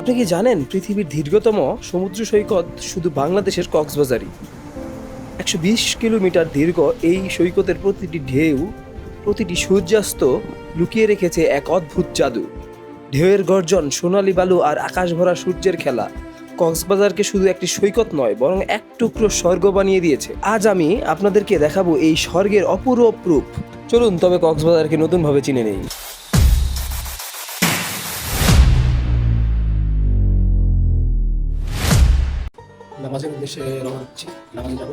আপনি কি জানেন পৃথিবীর দীর্ঘতম সমুদ্র সৈকত শুধু বাংলাদেশের কক্সবাজারই? একশো বিশ কিলোমিটার দীর্ঘ এই সৈকতের প্রতিটি ঢেউ, প্রতিটি সূর্যাস্ত লুকিয়ে রেখেছে এক অদ্ভুত জাদু। ঢেউয়ের গর্জন, সোনালী বালু আর আকাশ ভরা সূর্যের খেলা। কক্সবাজারকে শুধু একটি সৈকত নয়, বরং এক টুকরো স্বর্গ বানিয়ে দিয়েছে। আজ আমি আপনাদেরকে দেখাবো এই স্বর্গের অপূর্ব রূপ। চলুন, তবে কক্সবাজারকে নতুনভাবে চিনে নেই। নামাজের উদ্দেশ্যে রওনা হচ্ছি নামাজ যাব।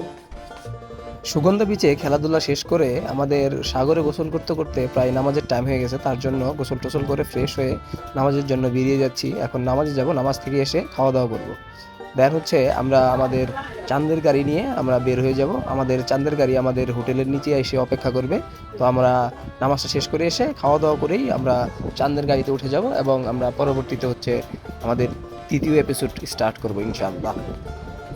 সুগন্ধা বিচে খেলাধুলা শেষ করে আমাদের সাগরে গোসল করতে করতে প্রায় নামাজের টাইম হয়ে গেছে। তার জন্য গোসল টোসল করে ফ্রেশ হয়ে নামাজের জন্য বেরিয়ে যাচ্ছি। এখন নামাজে যাব, নামাজ থেকে এসে খাওয়া দাওয়া করব। দেন হচ্ছে আমরা আমাদের চাঁদের গাড়ি নিয়ে আমরা বের হয়ে যাব। আমাদের চাঁদের গাড়ি আমাদের হোটেলের নিচে এসে অপেক্ষা করবে। তো আমরা নামাজটা শেষ করে এসে খাওয়া দাওয়া করেই আমরা চাঁদের গাড়িতে উঠে যাব এবং আমরা পরবর্তীতে হচ্ছে আমাদের তৃতীয় এপিসোড স্টার্ট করব ইনশাআল্লাহ।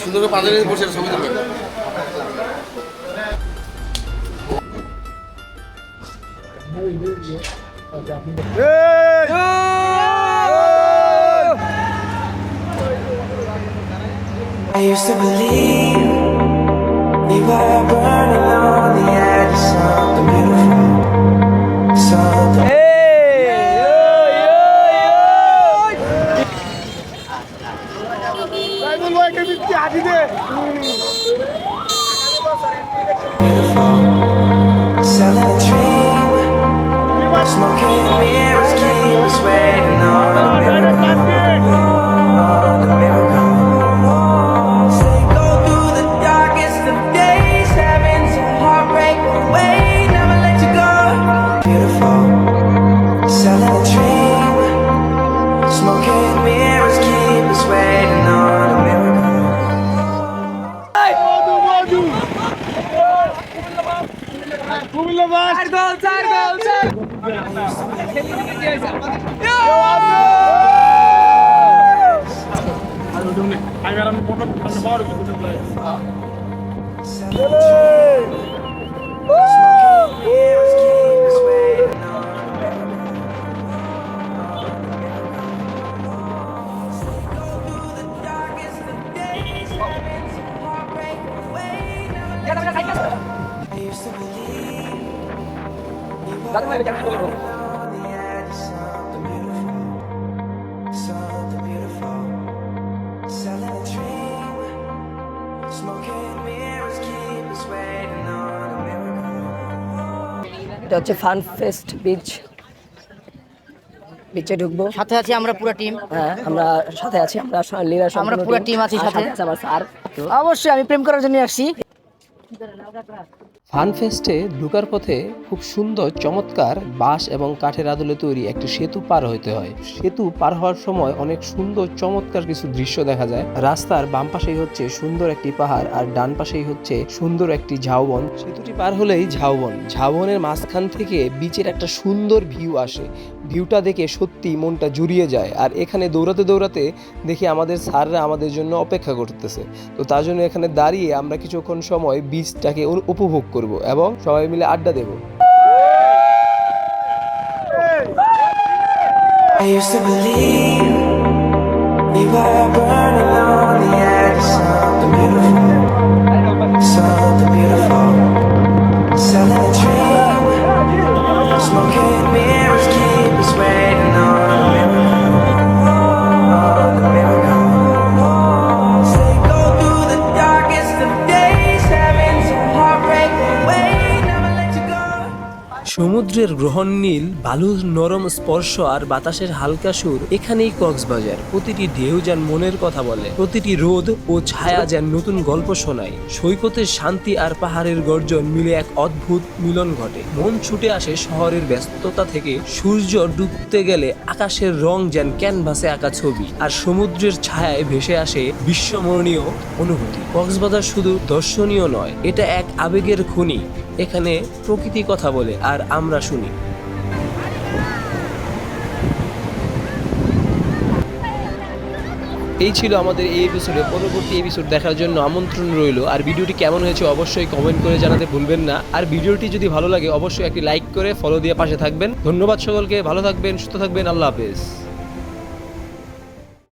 সুন্দর পাঁচজনে বসে ছবি তুলবেন I used to believe we were burning beautiful, selling a dream, smoking mirrors Waiting on a miracle. I used to believe এটা হচ্ছে ফান ফেস্ট বিচ। বিচে ঢুকবো। সাথে আছি আমরা পুরো টিম। হ্যাঁ আমরা সাথে আছি আমরা লীলা আমরা পুরো team আছি সাথে। আমার স্যার। অবশ্যই আমি প্রেম করার জন্য আসছি। ফানফেস্টে ঢুকার পথে খুব সুন্দর, চমৎকার বাঁশ এবং কাঠের আদলে তৈরি একটি সেতু পার হইতে হয়। সেতু পার হওয়ার সময় অনেক সুন্দর, চমৎকার কিছু দৃশ্য দেখা যায়। রাস্তার বাম পাশেই হচ্ছে সুন্দর একটি পাহাড় আর ডান পাশেই হচ্ছে সুন্দর একটি ঝাউবন। সেতুটি পার হলেই ঝাউবন। ঝাউবনের মাঝখান থেকে বিচের একটা সুন্দর ভিউ আসে। ভিউটা দেখে সত্যি মনটা জুড়িয়ে যায়। আর এখানে দৌড়াতে দৌড়াতে দেখি আমাদের স্যাররা আমাদের জন্য অপেক্ষা করতেছে। তো তার জন্য এখানে দাঁড়িয়ে আমরা কিছুক্ষণ সময় বীজটাকে উপভোগ করব এবং সবাই মিলে আড্ডা দেব I used to believe we were burning সমুদ্রের গ্রহণ নীল, বালুর নরম স্পর্শ আর বাতাসের হালকা সুর এখানেই কক্সবাজার। প্রতিটি ঢেউ যেন মনের কথা বলে। প্রতিটি রোদ ও ছায়া যেন নতুন গল্প শোনায়। সৈকতের শান্তি আর পাহাড়ের গর্জন মিলে এক অদ্ভুত মিলন ঘটে। মন ছুটে আসে শহরের ব্যস্ততা থেকে। সূর্য ডুবতে গেলে আকাশের রং যেন ক্যানভাসে আঁকা ছবি। আর সমুদ্রের ছায়ায় ভেসে আসে বিশ্বমরণীয় অনুভূতি। কক্সবাজার শুধু দর্শনীয় নয়, এটা এক আবেগের খনি। এখানে প্রকৃতি কথা বলে আর আমরা শুনি। এই ছিল আমাদের এই এপিসোডে পরবর্তী এপিসোড দেখার জন্য আমন্ত্রণ রইল। আর ভিডিওটি কেমন হয়েছে অবশ্যই কমেন্ট করে জানাতে ভুলবেন না। আর ভিডিওটি যদি ভালো লাগে, অবশ্যই একটি লাইক করে ফলো দিয়ে পাশে থাকবেন। ধন্যবাদ সকলকে। ভালো থাকবেন, সুস্থ থাকবেন। আল্লাহ হাফেজ।